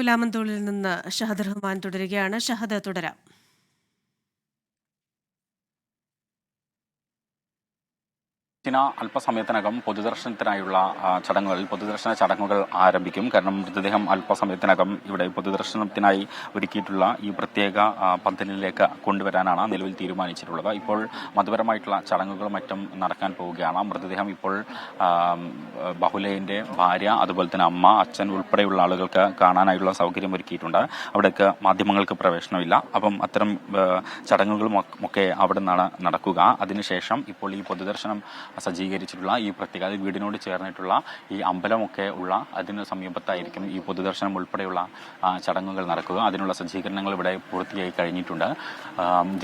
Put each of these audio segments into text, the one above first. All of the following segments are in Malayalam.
പുലാമന്തോളിൽ നിന്ന് ഷഹദ് റഹ്മാൻ തുടരുകയാണ്. ഷഹദ് തുടരാം. ചിന അല്പസമയത്തിനകം പൊതുദർശനത്തിനായുള്ള ചടങ്ങുകൾ പൊതുദർശന ചടങ്ങുകൾ ആരംഭിക്കും. കാരണം മൃതദേഹം അല്പസമയത്തിനകം ഇവിടെ പൊതുദർശനത്തിനായി ഒരുക്കിയിട്ടുള്ള ഈ പ്രത്യേക പന്തലിലേക്ക് കൊണ്ടുവരാനാണ് നിലവിൽ തീരുമാനിച്ചിട്ടുള്ളത്. ഇപ്പോൾ മതപരമായിട്ടുള്ള ചടങ്ങുകളും മറ്റും നടക്കാൻ പോവുകയാണ്. മൃതദേഹം ഇപ്പോൾ ബഹുലേന്റെ ഭാര്യ അതുപോലെ തന്നെ അമ്മ അച്ഛൻ ഉൾപ്പെടെയുള്ള ആളുകൾക്ക് കാണാനായുള്ള സൗകര്യം ഒരുക്കിയിട്ടുണ്ട്. അവിടേക്ക് മാധ്യമങ്ങൾക്ക് പ്രവേശനമില്ല. അപ്പം അത്തരം ചടങ്ങുകളും ഒക്കെ അവിടെ നിന്നാണ് നടക്കുക. അതിനുശേഷം ഇപ്പോൾ ഈ പൊതുദർശനം സജ്ജീകരിച്ചിട്ടുള്ള ഈ പ്രത്യേക അത് വീടിനോട് ചേർന്നിട്ടുള്ള ഈ അമ്പലമൊക്കെ ഉള്ള അതിന് സമീപത്തായിരിക്കും ഈ പൊതുദർശനം ഉൾപ്പെടെയുള്ള ചടങ്ങുകൾ നടക്കുക. അതിനുള്ള സജ്ജീകരണങ്ങൾ ഇവിടെ പൂർത്തിയായി കഴിഞ്ഞിട്ടുണ്ട്.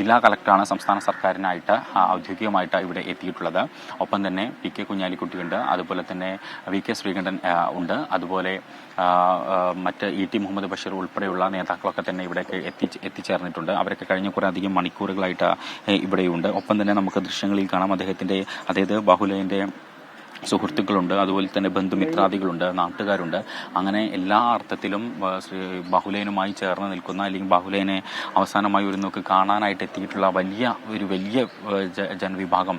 ജില്ലാ കളക്ടറാണ് സംസ്ഥാന സർക്കാരിനായിട്ട് ഔദ്യോഗികമായിട്ട് ഇവിടെ എത്തിയിട്ടുള്ളത്. ഒപ്പം തന്നെ പി കെ കുഞ്ഞാലിക്കുട്ടിയുണ്ട്. അതുപോലെ തന്നെ വി കെ ശ്രീകണ്ഠൻ ഉണ്ട്. അതുപോലെ മറ്റ് ഇ ടി മുഹമ്മദ് ബഷീർ ഉൾപ്പെടെയുള്ള നേതാക്കളൊക്കെ തന്നെ ഇവിടേക്ക് എത്തി എത്തിച്ചേർന്നിട്ടുണ്ട്. അവരൊക്കെ കഴിഞ്ഞ കുറേ അധികം മണിക്കൂറുകളായിട്ട് ഇവിടെയുണ്ട്. ഒപ്പം തന്നെ നമുക്ക് ദൃശ്യങ്ങളിൽ കാണാം. അദ്ദേഹത്തിന്റെ അതായത് ബാഹുലയന്റെ സുഹൃത്തുക്കളുണ്ട് അതുപോലെ തന്നെ ബന്ധുമിത്രാദികളുണ്ട് നാട്ടുകാരുണ്ട്. അങ്ങനെ എല്ലാ അർത്ഥത്തിലും ബഹുലേനുമായി ചേർന്ന് നിൽക്കുന്ന അല്ലെങ്കിൽ ബഹുലേനെ അവസാനമായി ഒരു നോക്ക് കാണാനായിട്ട് എത്തിയിട്ടുള്ള വലിയ ഒരു വലിയ ജനവിഭാഗം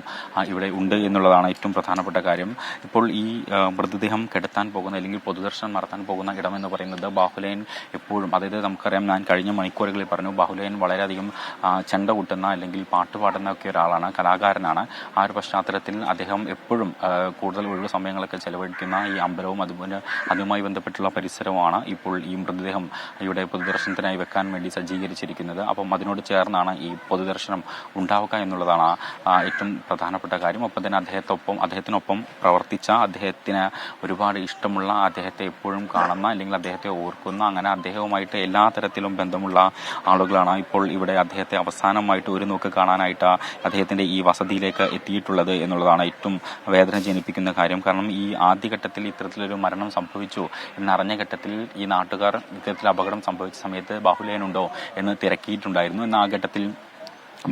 ഇവിടെ ഉണ്ട് എന്നുള്ളതാണ് ഏറ്റവും പ്രധാനപ്പെട്ട കാര്യം. ഇപ്പോൾ ഈ മൃതദേഹം കിടത്താൻ പോകുന്ന അല്ലെങ്കിൽ പൊതുദർശനം നടത്താൻ പോകുന്ന ഇടം എന്ന് പറയുന്നത് ബാഹുലേൻ എപ്പോഴും അതായത് നമുക്കറിയാം ഞാൻ കഴിഞ്ഞ മണിക്കൂറുകളിൽ പറഞ്ഞു ബാഹുലേൻ വളരെയധികം ചെണ്ട കൂട്ടുന്ന അല്ലെങ്കിൽ പാട്ട് പാടുന്ന ഒക്കെ ഒരാളാണ് കലാകാരനാണ്. ആ ഒരു പശ്ചാത്തലത്തിൽ അദ്ദേഹം എപ്പോഴും ആ, കൂടുതൽ ഒഴിവ് സമയങ്ങളൊക്കെ ചെലവഴിക്കുന്ന ഈ അമ്പലവും അതുപോലെ അതുമായി ബന്ധപ്പെട്ടുള്ള പരിസരവുമാണ് ഇപ്പോൾ ഈ മൃതദേഹം ഇവിടെ പൊതുദർശനത്തിനായി വെക്കാൻ വേണ്ടി സജ്ജീകരിച്ചിരിക്കുന്നത്. അപ്പം അതിനോട് ചേർന്നാണ് ഈ പൊതുദർശനം ഉണ്ടാവുക എന്നുള്ളതാണ് ഏറ്റവും പ്രധാനപ്പെട്ട കാര്യം. ഒപ്പം തന്നെ അദ്ദേഹത്തൊപ്പം അദ്ദേഹത്തിനൊപ്പം പ്രവർത്തിച്ച അദ്ദേഹത്തിന് ഒരുപാട് ഇഷ്ടമുള്ള അദ്ദേഹത്തെ എപ്പോഴും കാണുന്ന അല്ലെങ്കിൽ അദ്ദേഹത്തെ ഓർക്കുന്ന അങ്ങനെ അദ്ദേഹവുമായിട്ട് എല്ലാ തരത്തിലും ബന്ധമുള്ള ആളുകളാണ് ഇപ്പോൾ ഇവിടെ അദ്ദേഹത്തെ അവസാനമായിട്ട് ഒരു നോക്ക് കാണാനായിട്ട് അദ്ദേഹത്തിന്റെ ഈ വസതിയിലേക്ക് എത്തിയിട്ടുള്ളത് എന്നുള്ളതാണ് ഏറ്റവും വേദന ജനിപ്പിക്കുന്ന കാര്യം. കാരണം ഈ ആദ്യഘട്ടത്തിൽ ഇത്തരത്തിലൊരു മരണം സംഭവിച്ചു എന്നറിഞ്ഞ ഘട്ടത്തിൽ ഈ നാട്ടുകാർ ഇത്തരത്തിൽ അപകടം സംഭവിച്ച സമയത്ത് ബാഹുലയനുണ്ടോ എന്ന് തിരക്കിയിട്ടുണ്ടായിരുന്നു. എന്നാ ഘട്ടത്തിൽ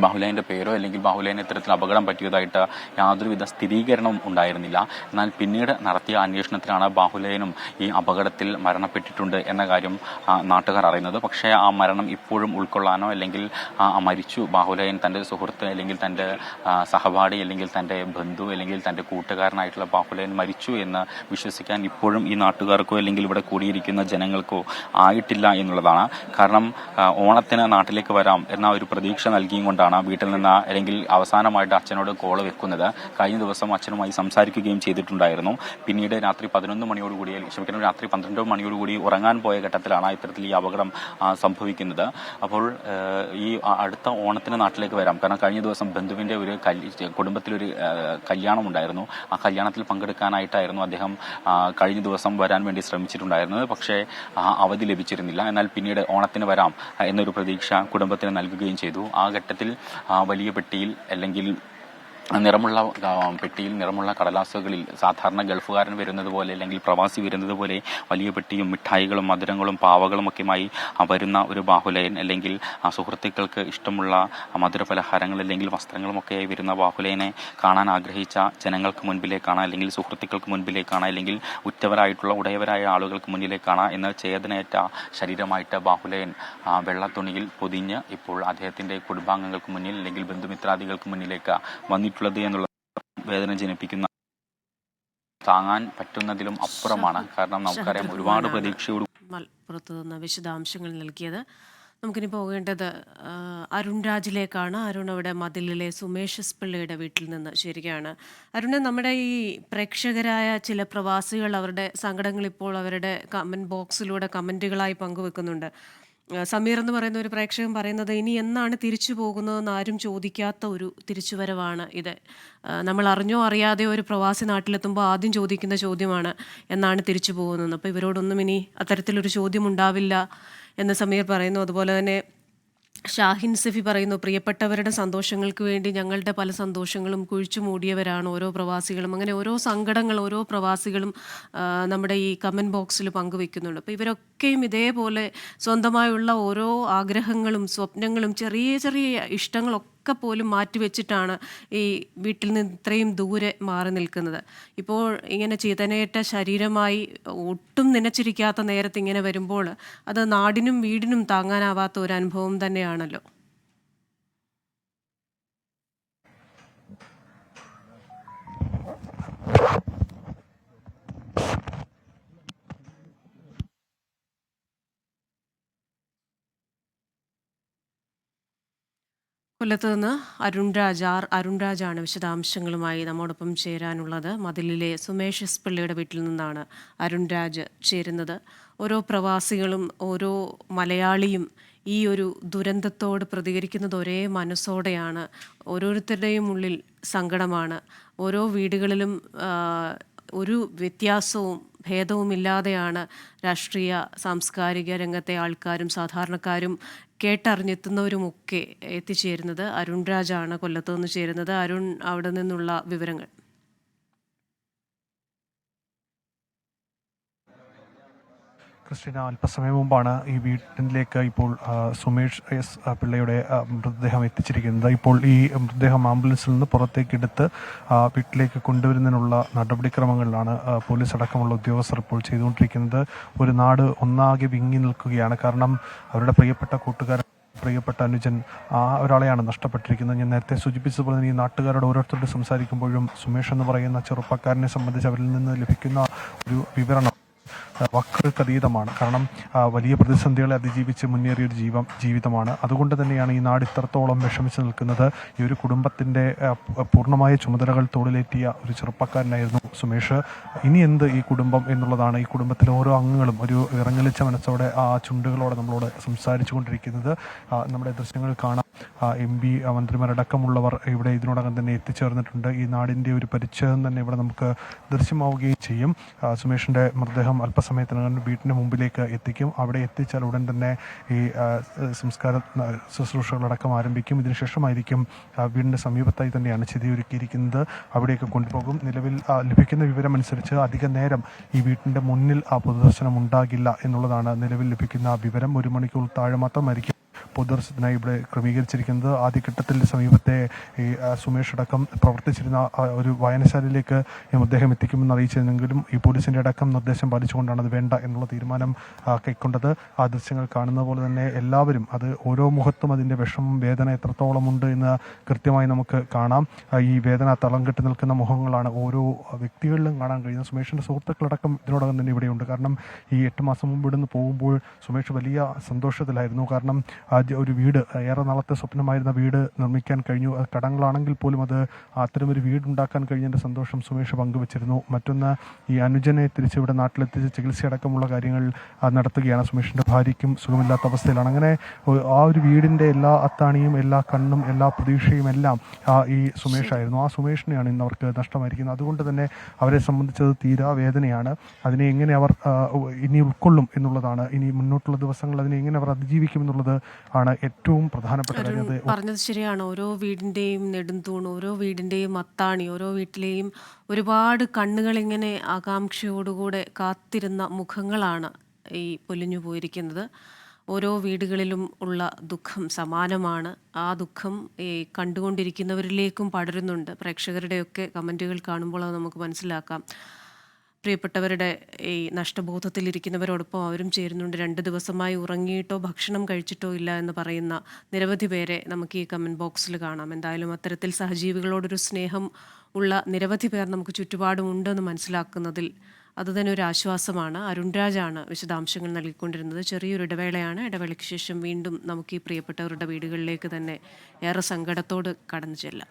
ബാഹുലയന്റെ പേരോ അല്ലെങ്കിൽ ബാഹുലയന് ഇത്തരത്തിൽ അപകടം പറ്റിയതായിട്ട് യാതൊരുവിധ സ്ഥിരീകരണവും ഉണ്ടായിരുന്നില്ല. എന്നാൽ പിന്നീട് നടത്തിയ അന്വേഷണത്തിലാണ് ബാഹുലേനും ഈ അപകടത്തിൽ മരണപ്പെട്ടിട്ടുണ്ട് എന്ന കാര്യം നാട്ടുകാർ അറിയുന്നത്. പക്ഷേ ആ മരണം ഇപ്പോഴും ഉൾക്കൊള്ളാനോ അല്ലെങ്കിൽ മരിച്ചു ബാഹുലേൻ തന്റെ സുഹൃത്ത് അല്ലെങ്കിൽ തന്റെ സഹപാഠി അല്ലെങ്കിൽ തന്റെ ബന്ധു അല്ലെങ്കിൽ തന്റെ കൂട്ടുകാരനായിട്ടുള്ള ബാഹുലേൻ മരിച്ചു എന്ന് വിശ്വസിക്കാൻ ഇപ്പോഴും ഈ നാട്ടുകാർക്കോ അല്ലെങ്കിൽ ഇവിടെ കൂടിയിരിക്കുന്ന ജനങ്ങൾക്കോ ആയിട്ടില്ല എന്നുള്ളതാണ്. കാരണം ഓണത്തിന് നാട്ടിലേക്ക് വരാം എന്ന ഒരു പ്രതീക്ഷ നൽകിയും കൊണ്ടാണ് വീട്ടിൽ നിന്ന് അല്ലെങ്കിൽ അവസാനമായിട്ട് അച്ഛനോട് കോൾ വെക്കുന്നത്. കഴിഞ്ഞ ദിവസം അച്ഛനുമായി സംസാരിക്കുകയും ചെയ്തിട്ടുണ്ടായിരുന്നു. പിന്നീട് രാത്രി പതിനൊന്ന് മണിയോടുകൂടി ക്ഷമിക്കണം രാത്രി പന്ത്രണ്ട് മണിയോടുകൂടി ഉറങ്ങാൻ പോയ ഘട്ടത്തിലാണ് ഇത്തരത്തിൽ ഈ അപകടം സംഭവിക്കുന്നത്. അപ്പോൾ ഈ അടുത്ത ഓണത്തിന് നാട്ടിലേക്ക് വരാം. കാരണം കഴിഞ്ഞ ദിവസം ബന്ധുവിന്റെ ഒരു കുടുംബത്തിലൊരു ആ, കല്യാണം ഉണ്ടായിരുന്നു ആ കല്യാണത്തിൽ പങ്കെടുക്കാനായിട്ടായിരുന്നു അദ്ദേഹം കഴിഞ്ഞ ദിവസം വരാൻ വേണ്ടി ശ്രമിച്ചിട്ടുണ്ടായിരുന്നത്. പക്ഷേ അവധി ലഭിച്ചിരുന്നില്ല. എന്നാൽ പിന്നീട് ഓണത്തിന് വരാം എന്നൊരു പ്രതീക്ഷ കുടുംബത്തിന് നൽകുകയും ചെയ്തു. ആ ഘട്ടത്തിൽ വലിയ പെട്ടിയിൽ അല്ലെങ്കിൽ നിറമുള്ള പെട്ടിയിൽ നിറമുള്ള കടലാസുകളിൽ സാധാരണ ഗൾഫുകാരൻ വരുന്നത് പോലെ അല്ലെങ്കിൽ പ്രവാസി വരുന്നത് പോലെ വലിയ പെട്ടിയും മിഠായികളും മധുരങ്ങളും പാവകളും ഒക്കെയുമായി വരുന്ന ഒരു ബാഹുലയൻ അല്ലെങ്കിൽ സുഹൃത്തുക്കൾക്ക് ഇഷ്ടമുള്ള മധുര പലഹാരങ്ങൾ അല്ലെങ്കിൽ വസ്ത്രങ്ങളുമൊക്കെയായി വരുന്ന ബാഹുലയനെ കാണാൻ ആഗ്രഹിച്ച ജനങ്ങൾക്ക് മുൻപിലേക്കാണ് അല്ലെങ്കിൽ സുഹൃത്തുക്കൾക്ക് മുൻപിലേക്കാണ് അല്ലെങ്കിൽ ഉറ്റവരായിട്ടുള്ള ഉടയവരായ ആളുകൾക്ക് മുന്നിലേക്കാണ് എന്ന് ചേതനയേറ്റ ശരീരമായിട്ട് ബാഹുലയൻ വെള്ളത്തുണിയിൽ പൊതിഞ്ഞ് ഇപ്പോൾ അദ്ദേഹത്തിന്റെ കുടുംബാംഗങ്ങൾക്ക് മുന്നിൽ അല്ലെങ്കിൽ ബന്ധുമിത്രാദികൾക്ക് മുന്നിലേക്ക് വന്നിട്ടുള്ളത് എന്നുള്ള വേദന ജനിപ്പിക്കുന്ന താങ്ങാൻ പറ്റുന്നതിലും അപ്പുറമാണ്. കാരണം നമുക്കറിയാം ഒരുപാട് പ്രതീക്ഷയോട് മലപ്പുറത്ത് നിന്ന് വിശദാംശങ്ങൾ നൽകിയത്. നമുക്കിനി പോകേണ്ടത് അരുൺരാജിലേക്കാണ് അരുൺ രാജിലേക്കാണ്. അരുൺ അവിടെ മതിലിലെ സുമേഷ് പിള്ളയുടെ വീട്ടിൽ നിന്ന് ശരിയാണ് അരുണ് നമ്മുടെ ഈ പ്രേക്ഷകരായ ചില പ്രവാസികൾ അവരുടെ സങ്കടങ്ങൾ ഇപ്പോൾ അവരുടെ കമന്റ് ബോക്സിലൂടെ കമന്റുകളായി പങ്കുവെക്കുന്നുണ്ട്. സമീർ എന്ന് പറയുന്ന ഒരു പ്രേക്ഷകൻ പറയുന്നത് ഇനി എന്നാണ് തിരിച്ചു പോകുന്നതെന്ന് ആരും ചോദിക്കാത്ത ഒരു തിരിച്ചുവരവാണ് ഇത്. നമ്മൾ അറിഞ്ഞോ അറിയാതെയോ ഒരു പ്രവാസി നാട്ടിലെത്തുമ്പോൾ ആദ്യം ചോദിക്കുന്ന ചോദ്യമാണ് എന്നാണ് തിരിച്ചു പോകുന്നത്. അപ്പോൾ ഇവരോടൊന്നും ഇനി അത്തരത്തിലൊരു ചോദ്യം ഉണ്ടാവില്ല എന്ന് സമീർ പറയുന്നു. അതുപോലെ തന്നെ ഷാഹിൻ സഫി പറയുന്നു പ്രിയപ്പെട്ടവരുടെ സന്തോഷങ്ങൾക്ക് വേണ്ടി ഞങ്ങളുടെ പല സന്തോഷങ്ങളും കുഴിച്ചു മൂടിയവരാണ് ഓരോ പ്രവാസികളും. അങ്ങനെ ഓരോ സങ്കടങ്ങൾ ഓരോ പ്രവാസികളും നമ്മുടെ ഈ കമന്റ് ബോക്സിൽ പങ്കുവെക്കുന്നുണ്ട്. അപ്പോൾ ഇവരൊക്കെയും ഇതേപോലെ സ്വന്തമായുള്ള ഓരോ ആഗ്രഹങ്ങളും സ്വപ്നങ്ങളും ചെറിയ ചെറിയ ഇഷ്ടങ്ങളൊക്കെ ഒക്കെ പോലും മാറ്റിവെച്ചിട്ടാണ് ഈ വീട്ടിൽ നിന്ന് ഇത്രയും ദൂരെ മാറി നിൽക്കുന്നത്. ഇപ്പോൾ ഇങ്ങനെ ചേതനയേറ്റ ശരീരമായി ഒട്ടും നനച്ചിരിക്കാത്ത നേരത്ത് ഇങ്ങനെ വരുമ്പോൾ അത് നാടിനും വീടിനും താങ്ങാനാവാത്ത ഒരു അനുഭവം തന്നെയാണല്ലോ. കൊല്ലത്ത് നിന്ന് അരുൺ രാജ് ആർ അരുൺ രാജാണ് വിശദാംശങ്ങളുമായി നമ്മോടൊപ്പം ചേരാനുള്ളത്. മതിലിലെ സുമേഷ് എസ് പിള്ളയുടെ വീട്ടിൽ നിന്നാണ് അരുൺ രാജ് ചേരുന്നത്. ഓരോ പ്രവാസികളും ഓരോ മലയാളിയും ഈ ഒരു ദുരന്തത്തോട് പ്രതികരിക്കുന്നത് ഒരേ മനസ്സോടെയാണ്. ഓരോരുത്തരുടെയും ഉള്ളിൽ സങ്കടമാണ്. ഓരോ വീടുകളിലും ഒരു വ്യത്യാസവും ഭേദവുമില്ലാതെയാണ് രാഷ്ട്രീയ സാംസ്കാരിക രംഗത്തെ ആൾക്കാരും സാധാരണക്കാരും കേട്ടറിഞ്ഞെത്തുന്നവരുമൊക്കെ എത്തിച്ചേരുന്നത്. അരുൺ രാജാണ് കൊല്ലത്തു നിന്ന് ചേരുന്നത്. അരുൺ അവിടെ നിന്നുള്ള വിവരങ്ങൾ. ക്രിസ്റ്റീന അല്പസമയം മുമ്പാണ് ഈ വീട്ടിലേക്ക് ഇപ്പോൾ സുമേഷ് എസ് പിള്ളയുടെ മൃതദേഹം എത്തിച്ചിരിക്കുന്നത്. ഇപ്പോൾ ഈ മൃതദേഹം ആംബുലൻസിൽ നിന്ന് പുറത്തേക്കെടുത്ത് വീട്ടിലേക്ക് കൊണ്ടുവരുന്നതിനുള്ള നടപടിക്രമങ്ങളിലാണ് പോലീസ് അടക്കമുള്ള ഉദ്യോഗസ്ഥർ ഇപ്പോൾ ചെയ്തുകൊണ്ടിരിക്കുന്നത്. ഒരു നാട് ഒന്നാകെ വിങ്ങി നിൽക്കുകയാണ്. കാരണം അവരുടെ പ്രിയപ്പെട്ട കൂട്ടുകാരൻ പ്രിയപ്പെട്ട അനുജൻ ആ ഒരാളെയാണ് നഷ്ടപ്പെട്ടിരിക്കുന്നത്. ഞാൻ നേരത്തെ സൂചിപ്പിച്ചതുപോലെ തന്നെ ഈ നാട്ടുകാരോട് ഓരോരുത്തരോട് സംസാരിക്കുമ്പോഴും സുമേഷ് എന്ന് പറയുന്ന ചെറുപ്പക്കാരനെ സംബന്ധിച്ച് അവരിൽ നിന്ന് ലഭിക്കുന്ന ഒരു വിവരണം വാക്കുകൾക്ക് അതീതമാണ് കാരണം വലിയ പ്രതിസന്ധികളെ അതിജീവിച്ച് മുന്നേറിയ ഒരു ജീവം ജീവിതമാണ്. അതുകൊണ്ട് തന്നെയാണ് ഈ നാട് ഇത്രത്തോളം വിഷമിച്ച് നിൽക്കുന്നത്. ഈ ഒരു കുടുംബത്തിന്റെ പൂർണമായ ചുമതലകൾ തോളിലേറ്റിയ ഒരു ചെറുപ്പക്കാരനായിരുന്നു സുമേഷ്. ഇനി എന്ത് ഈ കുടുംബം എന്നുള്ളതാണ് ഈ കുടുംബത്തിലെ ഓരോ അംഗങ്ങളും ഒരു ഇറങ്ങലിച്ച മനസ്സോടെ ആ ചുണ്ടുകളോടെ നമ്മളോട് സംസാരിച്ചു കൊണ്ടിരിക്കുന്നത് നമ്മുടെ ദൃശ്യങ്ങൾ കാണാം. എം പി മന്ത്രിമാരടക്കമുള്ളവർ ഇവിടെ ഇതിനോടകം തന്നെ എത്തിച്ചേർന്നിട്ടുണ്ട്. ഈ നാടിന്റെ ഒരു പരിച്ഛേദം തന്നെ ഇവിടെ നമുക്ക് ദൃശ്യമാവുകയും ചെയ്യും. സുമേഷിന്റെ മൃതദേഹം അല്പസമയത്തിനകം വീട്ടിന് മുമ്പിലേക്ക് എത്തിക്കും. അവിടെ എത്തിച്ചാൽ ഉടൻ തന്നെ ഈ സംസ്കാര ശുശ്രൂഷകളടക്കം ആരംഭിക്കും. ഇതിനുശേഷമായിരിക്കും വീടിന്റെ സമീപത്തായി തന്നെയാണ് ചിതിയൊരുക്കിയിരിക്കുന്നത് അവിടെയൊക്കെ കൊണ്ടുപോകും. നിലവിൽ ലഭിക്കുന്ന വിവരമനുസരിച്ച് അധിക നേരം ഈ വീട്ടിന്റെ മുന്നിൽ ആ പൊതുദർശനം ഉണ്ടാകില്ല എന്നുള്ളതാണ് നിലവിൽ ലഭിക്കുന്ന വിവരം. ഒരു മണിക്കൂർ താഴെ മാത്രമായിരിക്കും പൊതുദർശനത്തിനായി ഇവിടെ ക്രമീകരിച്ചിരിക്കുന്നത്. ആദ്യഘട്ടത്തിൽ സമീപത്തെ ഈ സുമേഷ് അടക്കം പ്രവർത്തിച്ചിരുന്ന ഒരു വായനശാലയിലേക്ക് അദ്ദേഹം എത്തിക്കുമെന്ന് അറിയിച്ചിരുന്നെങ്കിലും ഈ പോലീസിന്റെ അടക്കം നിർദ്ദേശം പാലിച്ചുകൊണ്ടാണ് അത് വേണ്ട എന്നുള്ള തീരുമാനം കൈക്കൊണ്ടത്. ആ ദൃശ്യങ്ങൾ കാണുന്ന പോലെ തന്നെ എല്ലാവരും അത് ഓരോ മുഖത്തും അതിന്റെ വിഷമം വേദന എത്രത്തോളമുണ്ട് എന്ന് കൃത്യമായി നമുക്ക് കാണാം. ഈ വേദന തളം കെട്ടി നിൽക്കുന്ന മുഖങ്ങളാണ് ഓരോ വ്യക്തികളിലും കാണാൻ കഴിയുന്നത്. സുമേഷിന്റെ സുഹൃത്തുക്കളടക്കം ഇതിനോടകം തന്നെ ഇവിടെയുണ്ട്. കാരണം ഈ എട്ട് മാസം മുമ്പ് ഇവിടുന്ന് പോകുമ്പോൾ സുമേഷ് വലിയ സന്തോഷത്തിലായിരുന്നു. കാരണം ഒരു വീട് ഏറെ നാളത്തെ സ്വപ്നമായിരുന്ന വീട് നിർമ്മിക്കാൻ കഴിഞ്ഞു. കടങ്ങളാണെങ്കിൽ പോലും അത് അത്തരമൊരു വീടുണ്ടാക്കാൻ കഴിഞ്ഞതിന്റെ സന്തോഷം സുമേഷ് പങ്കുവച്ചിരുന്നു. മറ്റൊന്ന് ഈ അനുജനെ തിരിച്ച് ഇവിടെ നാട്ടിലെത്തിച്ച് ചികിത്സയടക്കമുള്ള കാര്യങ്ങൾ നടത്തുകയാണ് സുമേഷിന്റെ ഭാര്യയ്ക്കും സുഖമില്ലാത്ത അവസ്ഥയിലാണ്. അങ്ങനെ ആ ഒരു വീടിന്റെ എല്ലാ അത്താണിയും എല്ലാ കണ്ണും എല്ലാ പ്രതീക്ഷയും എല്ലാം ആ ഈ സുമേഷായിരുന്നു ആ സുമേഷിനെയാണ് ഇന്ന് അവർക്ക് നഷ്ടമായിരിക്കുന്നത്. അതുകൊണ്ട് തന്നെ അവരെ സംബന്ധിച്ചത് തീരാ വേദനയാണ്. അതിനെ എങ്ങനെ അവർ ഇനി ഉൾക്കൊള്ളും എന്നുള്ളതാണ്. ഇനി മുന്നോട്ടുള്ള ദിവസങ്ങൾ അതിനെ എങ്ങനെ അവർ അതിജീവിക്കും എന്നുള്ളത് ആണ് ഏറ്റവും പ്രധാനപ്പെട്ട കാര്യം. പറഞ്ഞത് ശരിയാണ്. ഓരോ വീടിന്റെയും നെടുന്തൂൺ ഓരോ വീടിന്റെയും അത്താണി ഓരോ വീട്ടിലെയും ഒരുപാട് കണ്ണുകൾ ഇങ്ങനെ ആകാംക്ഷയോടുകൂടെ കാത്തിരുന്ന മുഖങ്ങളാണ് ഈ പൊലിഞ്ഞു പോയിരിക്കുന്നത്. ഓരോ വീടുകളിലും ഉള്ള ദുഃഖം സമാനമാണ്. ആ ദുഃഖം ഈ കണ്ടുകൊണ്ടിരിക്കുന്നവരിലേക്കും പടരുന്നുണ്ട്. പ്രേക്ഷകരുടെയൊക്കെ കമന്റുകൾ കാണുമ്പോൾ അത് നമുക്ക് മനസ്സിലാക്കാം. പ്രിയപ്പെട്ടവരുടെ ഈ നഷ്ടബോധത്തിലിരിക്കുന്നവരോടൊപ്പം അവരും ചേരുന്നുണ്ട്. രണ്ട് ദിവസമായി ഉറങ്ങിയിട്ടോ ഭക്ഷണം കഴിച്ചിട്ടോ ഇല്ല എന്ന് പറയുന്ന നിരവധി പേരെ നമുക്ക് ഈ കമന്റ് ബോക്സിൽ കാണാം. എന്തായാലും അത്തരത്തിൽ സഹജീവികളോടൊരു സ്നേഹം ഉള്ള നിരവധി പേർ നമുക്ക് ചുറ്റുപാടും ഉണ്ടെന്ന് മനസ്സിലാക്കുന്നതിൽ അതുതന്നെ ഒരു ആശ്വാസമാണ്. അരുൺരാജാണ് വിശദാംശങ്ങൾ നൽകിക്കൊണ്ടിരുന്നത്. ചെറിയൊരു ഇടവേളയാണ്. ഇടവേളയ്ക്ക് ശേഷം വീണ്ടും നമുക്ക് ഈ പ്രിയപ്പെട്ടവരുടെ വീടുകളിലേക്ക് തന്നെ ഏറെ സങ്കടത്തോട് കടന്നു ചെല്ലാം.